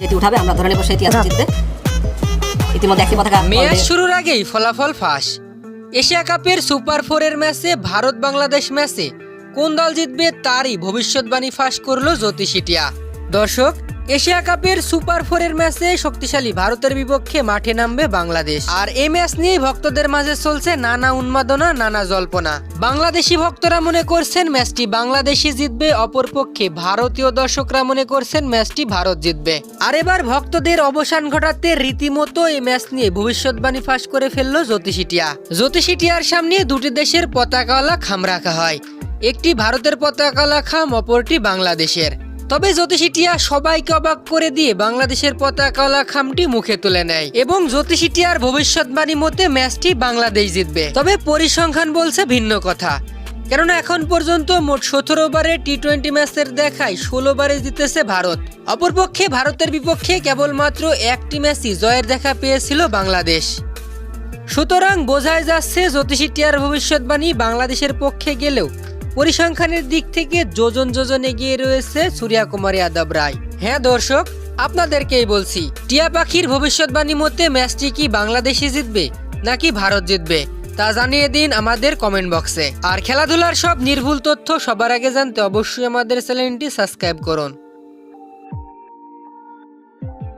যেটি উঠাবে আমরা ধরে নেব সেটি আছে জিতবে ইতিমধ্যে একটি পতাকা ম্যাচ শুরুর আগেই ফলাফল ফাঁস। এশিয়া কাপের সুপার ফোরের ম্যাচে ভারত বাংলাদেশ ম্যাচে কোন দল জিতবে তারই ভবিষ্যৎবাণী ফাঁস করল জ্যোতিষিটিয়া দর্শক এশিয়া কাপের সুপার ফোরের ম্যাচে শক্তিশালী ভারতের বিপক্ষে মাঠে নামবে বাংলাদেশ। আর এই ম্যাচ নিয়ে ভক্তদের মাঝে চলছে নানা উন্মাদনা, নানা জল্পনা। বাংলাদেশি ভক্তরা মনে করছেন ম্যাচটি বাংলাদেশি জিতবে, অপরপক্ষে ভারতীয় দর্শকরা মনে করছেন ম্যাচটি ভারত জিতবে। আর এবার ভক্তদের অবসান ঘটাতে রীতিমতো এই ম্যাচ নিয়ে ভবিষ্যৎবাণী ফাঁস করে ফেলল জ্যোতিষিটিয়া জ্যোতিষিটিয়ার সামনে দুটি দেশের পতাকাওয়ালা খাম রাখা হয়। একটি ভারতের পতাকাওয়ালা খাম অপরটি বাংলাদেশের। তবে জ্যোতিষিটিয়া সবাইকে অবাক করে দিয়ে বাংলাদেশের পতাকাওয়ালা খামটি মুখে তুলে নেয় এবং জ্যোতিষিটিয়ার ভবিষ্যৎবাণী মতে ম্যাচটি বাংলাদেশ জিতবে। তবে পরিসংখ্যান বলছে ভিন্ন কথা। কেননা এখন পর্যন্ত মোট সতেরো বারে টি টোয়েন্টি ম্যাচের দেখায় ষোলো বারে জিতেছে ভারত। অপরপক্ষে ভারতের বিপক্ষে কেবলমাত্র একটি ম্যাচই জয়ের দেখা পেয়েছিল বাংলাদেশ। সুতরাং বোঝাই যাচ্ছে জ্যোতিষিটিয়ার ভবিষ্যৎবাণী বাংলাদেশের পক্ষে গেলেও পরিসংখ্যানের দিক থেকে যোজন যোজন এগিয়ে রয়েছে সূর্যা কুমার যাদব রায়। হ্যাঁ দর্শক, আপনাদেরকেই বলছি, টিয়া পাখির ভবিষ্যৎবাণী মতে ম্যাচটি কি বাংলাদেশে জিতবে নাকি ভারত জিতবে, তা জানিয়ে দিন আমাদের কমেন্ট বক্সে। আর খেলাধুলার সব নির্ভুল তথ্য সবার আগে জানতে অবশ্যই আমাদের চ্যানেলটি সাবস্ক্রাইব করুন।